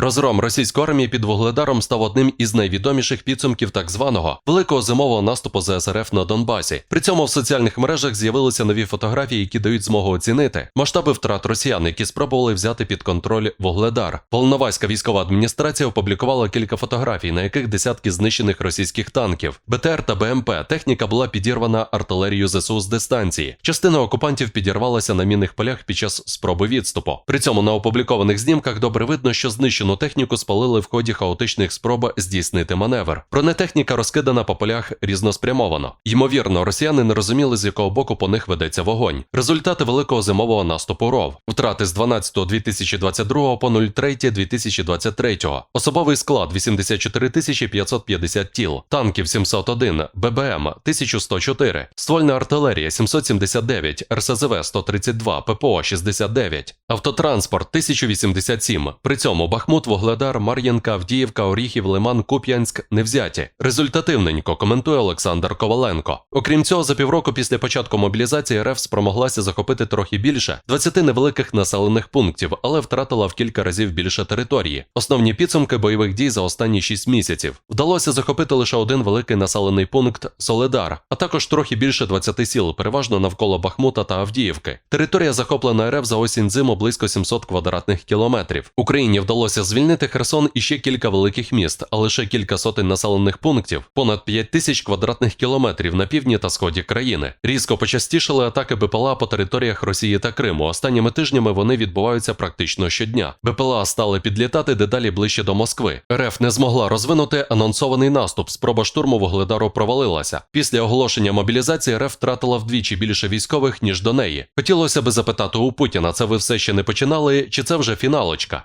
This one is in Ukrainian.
Розгром російської армії під Вугледаром став одним із найвідоміших підсумків так званого великого зимового наступу ЗСРФ на Донбасі. При цьому в соціальних мережах з'явилися нові фотографії, які дають змогу оцінити масштаби втрат росіян, які спробували взяти під контроль Вугледар. Волноваська військова адміністрація опублікувала кілька фотографій, на яких десятки знищених російських танків, БТР та БМП. Техніка була підірвана артилерією ЗСУ з дистанції. Частина окупантів підірвалася на мінних полях під час спроби відступу. При цьому на опублікованих знімках добре видно, що знищену техніку спалили в ході хаотичних спроб здійснити маневр. Бронетехніка розкидана по полях різноспрямовано. Ймовірно, росіяни не розуміли, з якого боку по них ведеться вогонь. Результати великого зимового наступу РОВ. Втрати з 12 2022 по 03 2023. Особовий склад 84 550 тіл, танків 701, ББМ 1104, ствольна артилерія 779, РСЗВ 132, ППО 69, автотранспорт 1087. При цьому Бахмут, Вогледар, Мар'їнка, Авдіївка, Оріхів, Лиман, Куп'янськ не взяті. Результативненько коментує Олександр Коваленко. Окрім цього, за півроку після початку мобілізації РФ спромоглася захопити трохи більше 20 невеликих населених пунктів, але втратила в кілька разів більше території. Основні підсумки бойових дій за останні 6 місяців. Вдалося захопити лише один великий населений пункт Соледар, а також трохи більше 20 сіл, переважно навколо Бахмута та Авдіївки. Територія захоплена РФ за осінь зиму близько 700 квадратних кілометрів. Україні вдалося звільнити Херсон і ще кілька великих міст, а лише кілька сотень населених пунктів, понад 5 тисяч квадратних кілометрів на півдні та сході країни. Різко почастішали атаки БПЛА по територіях Росії та Криму. Останніми тижнями вони відбуваються практично щодня. БПЛА стали підлітати дедалі ближче до Москви. РФ не змогла розвинути анонсований наступ. Спроба штурму Вугледару провалилася. Після оголошення мобілізації РФ втратила вдвічі більше військових ніж до неї. Хотілося би запитати у Путіна, це ви все ще не починали, чи це вже фіналочка?